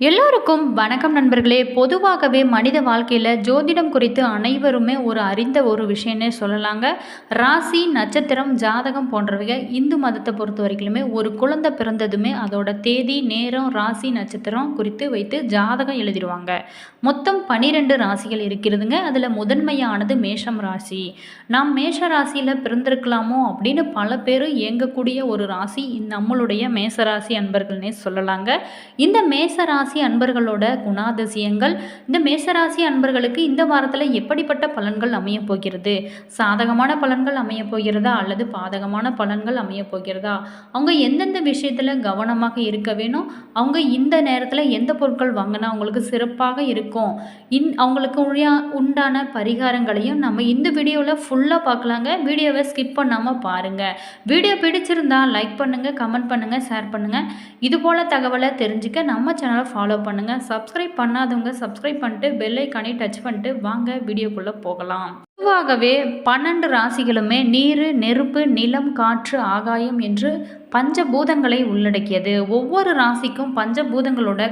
எல்லோருக்கும் வணக்கம் நண்பர்களே. பொதுவாகவே மனித வாழ்க்கையில் ஜோதிடம் குறித்து அனைவருமே ஒரு அறிந்த ஒரு விஷயம்னே சொல்லலாங்க. ராசி நட்சத்திரம் ஜாதகம் போன்றவைக இந்து மதத்தை பொறுத்த வரைக்குமே ஒரு குழந்தை பிறந்ததுமே அதோட தேதி நேரம் ராசி நட்சத்திரம் குறித்து வைத்து ஜாதகம் எழுதிடுவாங்க. மொத்தம் பனிரெண்டு ராசிகள் இருக்கிறதுங்க. அதில் முதன்மையானது மேஷம் ராசி. நாம் மேஷ ராசியில் பிறந்திருக்கலாமோ அப்படின்னு பல பேர் இயங்கக்கூடிய ஒரு ராசி நம்மளுடைய மேசராசி அன்பர்கள்னே சொல்லலாங்க. இந்த மேசராசி அன்பர்களோட குணாதிசயங்கள். இந்த மேசராசி அன்பர்களுக்கு இந்த வாரத்தில் எப்படிப்பட்ட பலன்கள் அமையப் போகிறது? சாதகமான பலன்கள் அமையப் போகிறதா? அல்லது பாதகமான பலன்கள் அமையப் போகிறதா? அவங்க எந்தெந்த விஷயத்தில் கவனமாக இருக்க வேணும்? அவங்க இந்த நேரத்தில் எந்த பொருட்கள் வாங்கினா அவங்களுக்கு சிறப்பாக இருக்கும்? இன் அவங்களுக்கு உழியா உண்டான பரிகாரங்களையும் நம்ம இந்த வீடியோவில் ஃபுல்லாக பார்க்கலாங்க. வீடியோவை ஸ்கிப் பண்ணாமல் பாருங்கள் வீடியோ பிடிச்சிருந்தா லைக் பண்ணுங்கள் கமெண்ட் பண்ணுங்கள் ஷேர் பண்ணுங்கள் இது போல் தகவலை தெரிஞ்சுக்க நம்ம சேனலை ஃபாலோ பண்ணுங்கள் சப்ஸ்கிரைப் பண்ணாதவங்க சப்ஸ்கிரைப் பண்ணிட்டு பெல்லைக்கானே டச் பண்ணிட்டு வாங்க. வீடியோக்குள்ளே போகலாம். பொதுவாகவே பன்னெண்டு ராசிகளுமே நீர் நெருப்பு நிலம் காற்று ஆகாயம் என்று பஞ்சபூதங்களை உள்ளடக்கியது. ஒவ்வொரு ராசிக்கும் பஞ்சபூதங்களோட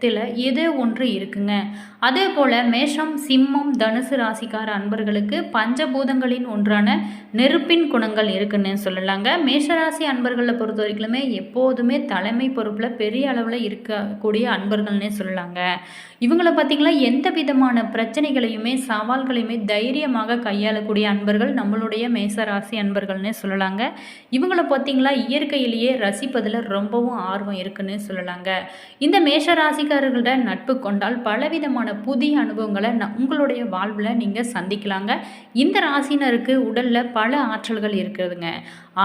குணாதிசீலத்தில் ஏதோ ஒன்று இருக்குங்க. அதே போல் மேஷம் சிம்மம் தனுசு ராசிக்கார அன்பர்களுக்கு பஞ்சபூதங்களின் ஒன்றான நெருப்பின் குணங்கள் இருக்குன்னு சொல்லலாங்க. மேஷராசி அன்பர்களை பொறுத்த வரைக்குமே எப்போதுமே தலைமை பொறுப்பில் பெரிய அளவில் இருக்கக்கூடிய அன்பர்கள்னே சொல்லலாங்க. இவங்களை பார்த்தீங்கன்னா எந்த விதமான பிரச்சனைகளையுமே சவால்களையுமே தைரியமாக கையாளக்கூடிய அன்பர்கள் நம்மளுடைய மேசராசி அன்பர்கள்னே சொல்லலாங்க. இவங்களை பார்த்திங்களா இயற்கையிலேயே ரசிப்பதில் ரொம்பவும் ஆர்வம் இருக்குன்னு சொல்லலாங்க. இந்த மேஷராசிக்காரர்களோட நட்பு கொண்டால் பலவிதமான புதிய அனுபவங்களை ந உங்களுடைய வாழ்வில் நீங்கள் சந்திக்கலாங்க. இந்த ராசினருக்கு உடலில் பல ஆற்றல்கள் இருக்கிறதுங்க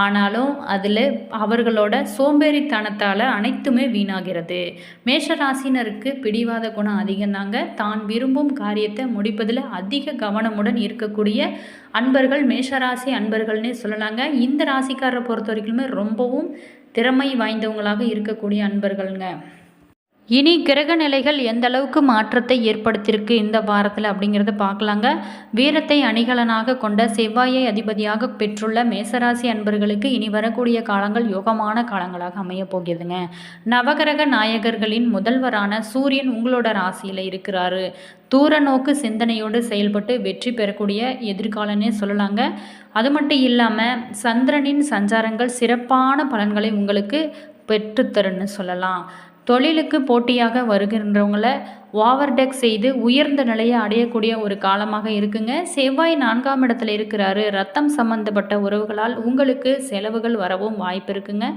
ஆனாலும் அதில் அவர்களோட சோம்பேறித்தனத்தால் அனைத்துமே வீணாகிறது. மேஷ ராசினருக்கு பிடிவாத குணம் அதிகம்தாங்க தான் விரும்பும் காரியத்தை முடிப்பதில் அதிக கவனமுடன் இருக்கக்கூடிய அன்பர்கள் மேஷராசி அன்பர்கள்னே சொல்லலாங்க. இந்த ராசிக்காரரை பொறுத்த வரைக்குமே ரொம்பவும் திறமை வாய்ந்தவங்களாக இருக்கக்கூடிய அன்பர்கள்ங்க. இனி கிரக நிலைகள் எந்த அளவுக்கு மாற்றத்தை ஏற்படுத்தியிருக்கு இந்த வாரத்தில் அப்படிங்கிறத பார்க்கலாங்க. வீரத்தை அணிகலனாக கொண்ட செவ்வாயை அதிபதியாக பெற்றுள்ள மேசராசி அன்பர்களுக்கு இனி வரக்கூடிய காலங்கள் யோகமான காலங்களாக அமையப் போகிறதுங்க. நவகிரக நாயகர்களின் முதல்வரான சூரியன் உங்களோட ராசியில் இருக்கிறாரு. தூர நோக்கு சிந்தனையோடு செயல்பட்டு வெற்றி பெறக்கூடிய எதிர்காலன்னே சொல்லலாங்க. அது மட்டும் இல்லாமல் சந்திரனின் சஞ்சாரங்கள் சிறப்பான பலன்களை உங்களுக்கு பெற்றுத்தருன்னு சொல்லலாம். தொழிலுக்கு போட்டியாக வருகின்றவங்கள ஓவர்டெக் செய்து உயர்ந்த நிலையை அடையக்கூடிய ஒரு காலமாக இருக்குங்க. செவ்வாய் நான்காம் இடத்துல இருக்கிறாரு. ரத்தம் சம்பந்தப்பட்ட உறவுகளால் உங்களுக்கு செலவுகள் வரவும் வாய்ப்பு இருக்குங்க.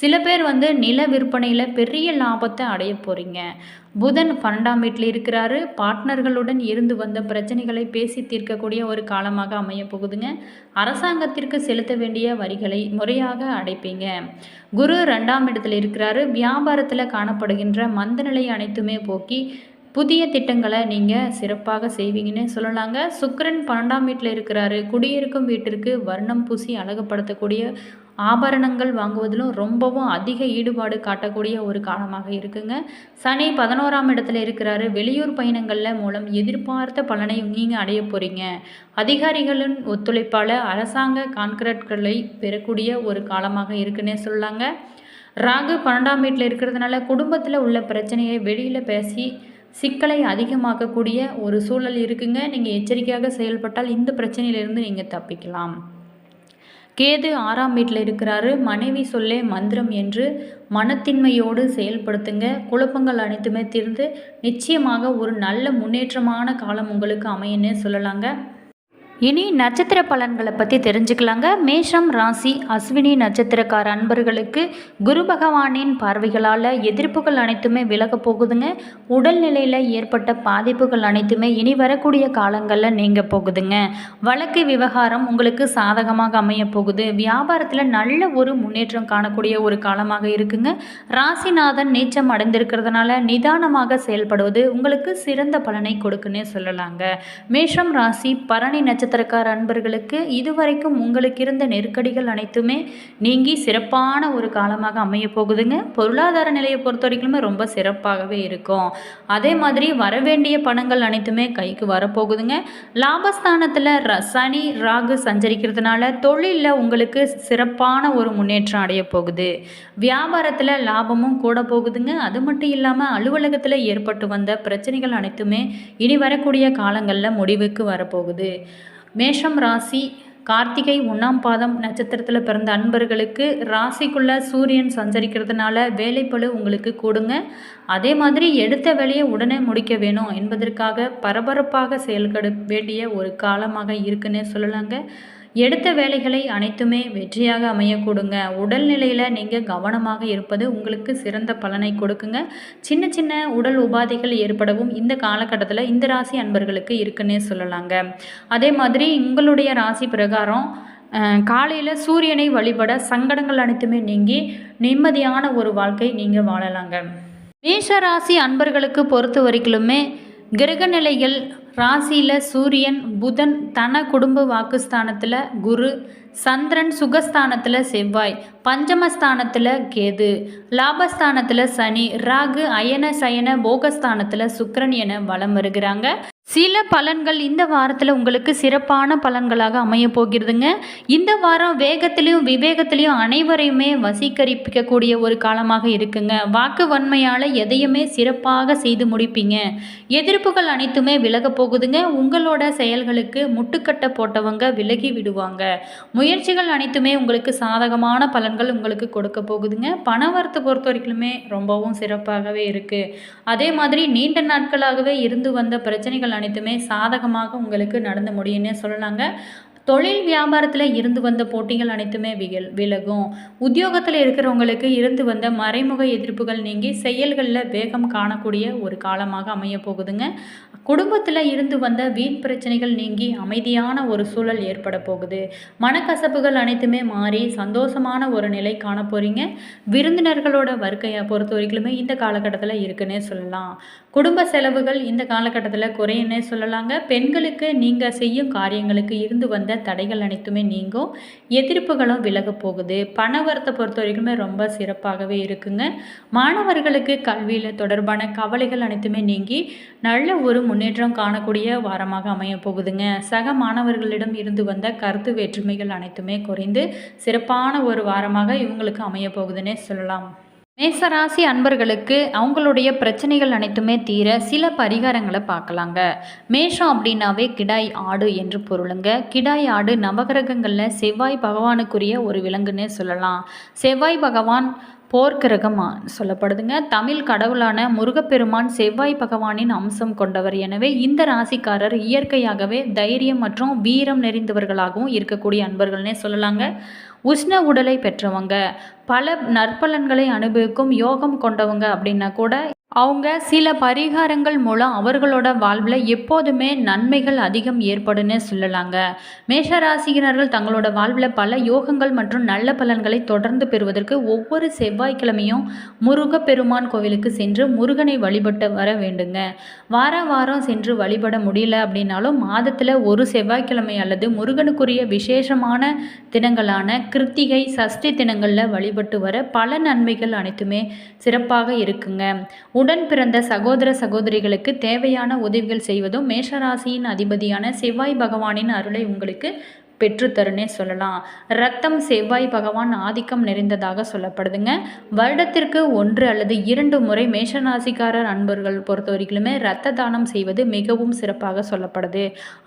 சில பேர் வந்து நில விற்பனையில் பெரிய லாபத்தை அடைய போகிறீங்க புதன் பன்னெண்டாம் வீட்டில் இருக்கிறாரு. பார்ட்னர்களுடன் இருந்து வந்த பிரச்சனைகளை பேசி தீர்க்கக்கூடிய ஒரு காலமாக அமைய போகுதுங்க. அரசாங்கத்திற்கு செலுத்த வேண்டிய வரிகளை முறையாக அடைப்பீங்க. குரு ரெண்டாம் இடத்தில் இருக்கிறாரு. வியாபாரத்தில் காணப்படுகின்ற மந்தநிலை அனைத்துமே போக்கி புதிய திட்டங்களை நீங்கள் சிறப்பாக செய்வீங்கன்னு சொல்லலாங்க. சுக்கரன் பன்னெண்டாம் வீட்டில் இருக்கிறாரு. குடியிருக்கும் வீட்டிற்கு வர்ணம் பூசி அழகுப்படுத்தக்கூடிய ஆபரணங்கள் வாங்குவதிலும் ரொம்பவும் அதிக ஈடுபாடு காட்டக்கூடிய ஒரு காலமாக இருக்குங்க. சனி பதினோராம் இடத்துல இருக்கிறாரு. வெளியூர் பயணங்களில் மூலம் எதிர்பார்த்த பலனை நீங்கள் அடைய போகிறீங்க அதிகாரிகளின் ஒத்துழைப்பால் அரசாங்க கான்கிரீட்களை பெறக்கூடிய ஒரு காலமாக இருக்குன்னே சொல்லலாங்க. ராகு பன்னெண்டாம் வீட்டில் இருக்கிறதுனால குடும்பத்தில் உள்ள பிரச்சனையை வெளியில் பேசி சிக்கலை அதிகமாக்கக்கூடிய ஒரு சூழல் இருக்குங்க. நீங்கள் எச்சரிக்கையாக செயல்பட்டால் இந்த பிரச்சனையிலிருந்து நீங்கள் தப்பிக்கலாம். கேது ஆறாம் வீட்டில் இருக்கிறாரு. மனைவி சொல்லே மந்திரம் என்று மனத்தின்மையோடு செயல்படுத்துங்க. குழப்பங்கள் அனைத்துமே தீர்ந்து நிச்சயமாக ஒரு நல்ல முன்னேற்றமான காலம் உங்களுக்கு அமையன்னு சொல்லலாங்க. இனி நட்சத்திர பலன்களை பற்றி தெரிஞ்சுக்கலாங்க. மேஷம் ராசி அஸ்வினி நட்சத்திரக்கார அன்பர்களுக்கு குரு பகவானின் பார்வைகளால் எதிர்ப்புகள் அனைத்துமே விலக போகுதுங்க. உடல்நிலையில் ஏற்பட்ட பாதிப்புகள் அனைத்துமே இனி வரக்கூடிய காலங்களில் நீங்க போகுதுங்க. வழக்கு விவகாரம் உங்களுக்கு சாதகமாக அமைய போகுது. வியாபாரத்தில் நல்ல ஒரு முன்னேற்றம் காணக்கூடிய ஒரு காலமாக இருக்குங்க. ராசிநாதன் நீச்சம் அடைந்திருக்கிறதுனால நிதானமாக செயல்படுவது உங்களுக்கு சிறந்த பலனை கொடுக்குன்னே சொல்லலாங்க. மேஷம் ராசி பரணி நட்சத்திர நட்சத்திரக்கார அன்பர்களுக்கு இதுவரைக்கும் உங்களுக்கு இருந்த நெருக்கடிகள் அனைத்துமே நீங்கி சிறப்பான ஒரு காலமாக அமைய போகுதுங்க. பொருளாதார நிலையை பொறுத்த வரைக்குமே ரொம்ப சிறப்பாகவே இருக்கும். அதே மாதிரி வரவேண்டிய பணங்கள் அனைத்துமே கைக்கு வரப்போகுதுங்க. லாபஸ்தானத்தில் ர சனி ராகு சஞ்சரிக்கிறதுனால தொழிலில் உங்களுக்கு சிறப்பான ஒரு முன்னேற்றம் அடைய போகுது. வியாபாரத்தில் லாபமும் கூட போகுதுங்க. அது மட்டும் இல்லாமல் அலுவலகத்தில் ஏற்பட்டு வந்த பிரச்சனைகள் அனைத்துமே இனி வரக்கூடிய காலங்களில் முடிவுக்கு வரப்போகுது. மேஷம் ராசி கார்த்திகை ஒன்றாம் பாதம் நட்சத்திரத்தில் பிறந்த அன்பர்களுக்கு ராசிக்குள்ளே சூரியன் சஞ்சரிக்கிறதுனால வேலைப்பழு உங்களுக்கு கூடுங்க. அதே மாதிரி எடுத்த வேலையை உடனே முடிக்க வேணும் என்பதற்காக பரபரப்பாக செயல்பட வேண்டிய ஒரு காலமாக இருக்குன்னே சொல்லலாங்க. எடுத்த வேலைகளை அனைத்துமே வெற்றியாக அமையக்கூடுங்க. உடல்நிலையில் நீங்கள் கவனமாக இருப்பது உங்களுக்கு சிறந்த பலனை கொடுக்குங்க. சின்ன சின்ன உடல் உபாதைகள் ஏற்படவும் இந்த காலகட்டத்தில் இந்த ராசி அன்பர்களுக்கு இருக்குன்னே சொல்லலாங்க. அதே மாதிரி உங்களுடைய ராசி பிரகாரம் காலையில் சூரியனை வழிபட சங்கடங்கள் அனைத்துமே நீங்கி நிம்மதியான ஒரு வாழ்க்கை நீங்கள் வாழலாங்க. மேஷ ராசி அன்பர்களுக்கு பொறுத்த வரைக்குமே கிரகநிலைகள் ராசியில் சூரியன் புதன் தன குடும்ப வாக்குஸ்தானத்தில் குரு சந்திரன் சுகஸ்தானத்தில் செவ்வாய் பஞ்சமஸ்தானத்தில் கேது லாபஸ்தானத்தில் சனி ராகு அயன சயன போகஸ்தானத்தில் சுக்கரன் என வலம் வருகிறாங்க. சில பலன்கள் இந்த வாரத்தில் உங்களுக்கு சிறப்பான பலன்களாக அமைய போகிறதுங்க. இந்த வாரம் வேகத்திலையும் விவேகத்திலையும் அனைவரையுமே வசீகரிப்பிக்கக்கூடிய ஒரு காலமாக இருக்குங்க. வாக்கு வன்மையால் எதையுமே சிறப்பாக செய்து முடிப்பீங்க. எதிர்ப்புகள் அனைத்துமே விலக போகுதுங்க. உங்களோட செயல்களுக்கு முட்டுக்கட்டை போட்டவங்க விலகி விடுவாங்க. முயற்சிகள் அனைத்துமே உங்களுக்கு சாதகமான பலன்கள் உங்களுக்கு கொடுக்க போகுதுங்க. பணவரத்தை பொறுத்த வரைக்குமே ரொம்பவும் சிறப்பாகவே இருக்குது அதே மாதிரி நீண்ட நாட்களாகவே இருந்து வந்த பிரச்சனைகள் அனைத்துமே சாதகமாக உங்களுக்கு நடந்து முடியும்னே சொல்லலாங்க. தொழில் வியாபாரத்தில் இருந்து வந்த போட்டிகள் அனைத்துமே விகல் விலகும். உத்தியோகத்தில் இருக்கிறவங்களுக்கு இருந்து வந்த மறைமுக எதிர்ப்புகள் நீங்கி செயல்களில் வேகம் காணக்கூடிய ஒரு காலமாக அமைய போகுதுங்க. குடும்பத்தில் இருந்து வந்த வீண் பிரச்சனைகள் நீங்கி அமைதியான ஒரு சூழல் ஏற்பட போகுது. மனக்கசப்புகள் அனைத்துமே மாறி சந்தோஷமான ஒரு நிலை காண போகிறீங்க விருந்தினர்களோட வருகையை பொறுத்த வரைக்குமே இந்த காலகட்டத்தில் இருக்குன்னே சொல்லலாம். குடும்ப செலவுகள் இந்த காலகட்டத்தில் குறையுன்னே சொல்லலாங்க. பெண்களுக்கு நீங்கள் செய்யும் காரியங்களுக்கு இருந்து வந்த தடைகள் அனைத்துமே நீங்கும். எதிர்ப்புகளும் விலக போகுது. பணவரத்தை பொறுத்த வரைக்குமே ரொம்ப சிறப்பாகவே இருக்குங்க. மாணவர்களுக்கு கல்வியில் தொடர்பான கவலைகள் அனைத்துமே நீங்கி நல்ல ஒரு முன்னேற்றம் காணக்கூடிய வாரமாக அமைய போகுதுங்க. சக மாணவர்களிடம் இருந்து வந்த கருத்து வேற்றுமைகள் அனைத்துமே குறைந்து சிறப்பான ஒரு வாரமாக இவங்களுக்கு அமைய போகுதுன்னே சொல்லலாம். மேசராசி அன்பர்களுக்கு அவங்களுடைய பிரச்சனைகள் அனைத்துமே தீர சில பரிகாரங்களை பார்க்கலாங்க. மேஷம் அப்படின்னாவே கிடாய் ஆடு என்று பொருளுங்க. கிடாய் ஆடு நவகிரகங்களில் செவ்வாய் பகவானுக்குரிய ஒரு விலங்குன்னே சொல்லலாம். செவ்வாய் பகவான் போர்க்கிரகம் சொல்லப்படுதுங்க. தமிழ் கடவுளான முருகப்பெருமான் செவ்வாய் பகவானின் அம்சம் கொண்டவர். எனவே இந்த ராசிக்காரர் இயற்கையாகவே தைரியம் மற்றும் வீரம் நிறைந்தவர்களாகவும் இருக்கக்கூடிய அன்பர்கள்னே சொல்லலாங்க. உஷ்ண உடலை பெற்றவங்க. பல நற்பலன்களை அனுபவிக்கும் யோகம் கொண்டவங்க அப்படின்னா கூட அவங்க சில பரிகாரங்கள் மூலம் அவர்களோட வாழ்வில் எப்போதுமே நன்மைகள் அதிகம் ஏற்படுன்னு சொல்லலாங்க. மேஷராசியினர்கள் தங்களோட வாழ்வில் பல யோகங்கள் மற்றும் நல்ல பலன்களை தொடர்ந்து பெறுவதற்கு ஒவ்வொரு செவ்வாய்க்கிழமையும் முருகப்பெருமான் கோவிலுக்கு சென்று முருகனை வழிபட்டு வர வேண்டுங்க. வார வாரம் சென்று வழிபட முடியல அப்படின்னாலும் மாதத்தில் ஒரு செவ்வாய்க்கிழமை அல்லது முருகனுக்குரிய விசேஷமான தினங்களான கிருத்திகை சஷ்டி தினங்களில் வழிபட்டு வர பல நன்மைகள் அனைத்துமே சிறப்பாக இருக்குங்க. உடன் பிறந்த சகோதர சகோதரிகளுக்கு தேவையான உதவிகள் செய்வதும் மேஷராசியின் அதிபதியான செவ்வாய் பகவானின் அருளை உங்களுக்கு பெற்றுத்தருன்னே சொல்லலாம். ரத்தம் செவ்வாய் பகவான் ஆதிக்கம் நிறைந்ததாக சொல்லப்படுதுங்க. வருடத்திற்கு ஒன்று அல்லது இரண்டு முறை மேஷராசிக்காரர் அன்பர்கள் பொறுத்த வரைக்குமே ரத்த தானம் செய்வது மிகவும் சிறப்பாக சொல்லப்படுது.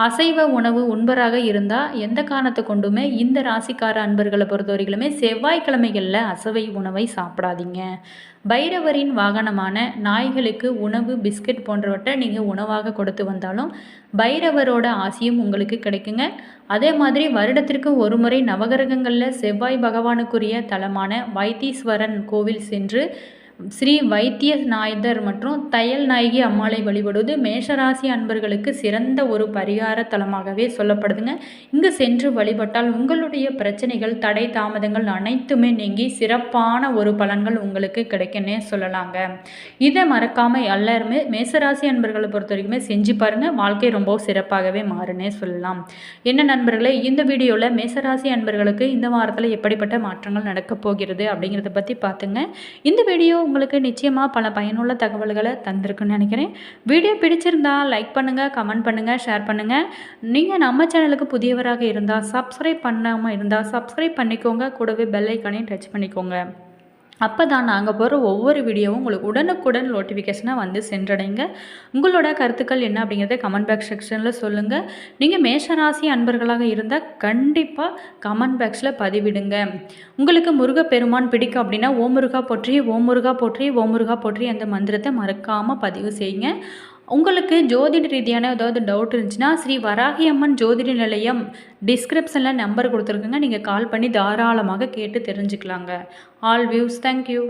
அசைவ உணவு உண்பராக இருந்தால் எந்த காரணத்தை கொண்டுமே இந்த ராசிக்கார அன்பர்களை பொறுத்த வரைக்குமே செவ்வாய்க்கிழமைகளில் அசைவை உணவை சாப்பிடாதீங்க. பைரவரின் வாகனமான நாய்களுக்கு உணவு பிஸ்கட் போன்றவற்றை நீங்கள் உணவாக கொடுத்து வந்தாலும் பைரவரோட ஆசையும் உங்களுக்கு கிடைக்குங்க. அதே மாதிரி வருடத்திற்கு ஒரு முறை நவகிரகங்களில் செவ்வாய் பகவானுக்குரிய தலமான வைத்தீஸ்வரன் கோவில் சென்று ஸ்ரீ வைத்திய நாயதர் மற்றும் தையல் நாயகி அம்மாளை வழிபடுவது மேஷராசி அன்பர்களுக்கு சிறந்த ஒரு பரிகார தலமாகவே சொல்லப்படுதுங்க. இங்கு சென்று வழிபட்டால் உங்களுடைய பிரச்சனைகள் தடை தாமதங்கள் அனைத்துமே நீங்கி சிறப்பான ஒரு பலன்கள் உங்களுக்கு கிடைக்குன்னே சொல்லலாங்க. இதை மறக்காமல் எல்லாருமே மேசராசி அன்பர்களை பொறுத்த வரைக்குமே செஞ்சு பாருங்கள் வாழ்க்கை ரொம்ப சிறப்பாகவே மாறுனே சொல்லலாம். என்ன நண்பர்களே இந்த வீடியோவில் மேசராசி அன்பர்களுக்கு இந்த வாரத்தில் எப்படிப்பட்ட மாற்றங்கள் நடக்கப் போகிறது அப்படிங்கிறத பற்றி பார்த்துங்க. இந்த வீடியோ உங்களுக்கு நிச்சயமாக பல பயனுள்ள தகவல்களை தந்திருக்குன்னு நினைக்கிறேன். வீடியோ பிடிச்சிருந்தா லைக் பண்ணுங்கள் கமெண்ட் பண்ணுங்கள் ஷேர் பண்ணுங்கள் நீங்கள் நம்ம சேனலுக்கு புதியவராக இருந்தால் சப்ஸ்கிரைப் பண்ணாமல் இருந்தால் சப்ஸ்கிரைப் பண்ணிக்கோங்க. கூடவே பெல் ஐக்கானையும் டச் பண்ணிக்கோங்க. அப்போ தான் நாங்கள் போகிற ஒவ்வொரு வீடியோவும் உங்களுக்கு உடனுக்குடன் நோட்டிஃபிகேஷனாக வந்து சென்றடைங்க. உங்களோட கருத்துக்கள் என்ன அப்படிங்கிறத கமெண்ட் பாக்ஸ் செக்ஷனில் சொல்லுங்கள் நீங்கள் மேஷராசி அன்பர்களாக இருந்தால் கண்டிப்பாக கமெண்ட் பாக்ஸில் பதிவிடுங்க. உங்களுக்கு முருகப்பெருமான் பிடிக்கும் அப்படின்னா ஓமுருகா முருகா போற்றி ஓமுருகா போற்றி ஓமுருகா போற்றி அந்த மந்திரத்தை மறக்காமல் பதிவு செய்யுங்க. உங்களுக்கு ஜோதிட ரீதியான ஏதாவது டவுட் இருந்துச்சுன்னா ஸ்ரீ வராகி அம்மன் ஜோதிட நிலையம் டிஸ்கிரிப்ஷனில் நம்பர் கொடுத்துருக்குங்க. நீங்கள் கால் பண்ணி தாராளமாக கேட்டு தெரிஞ்சுக்கலாங்க. All views thank you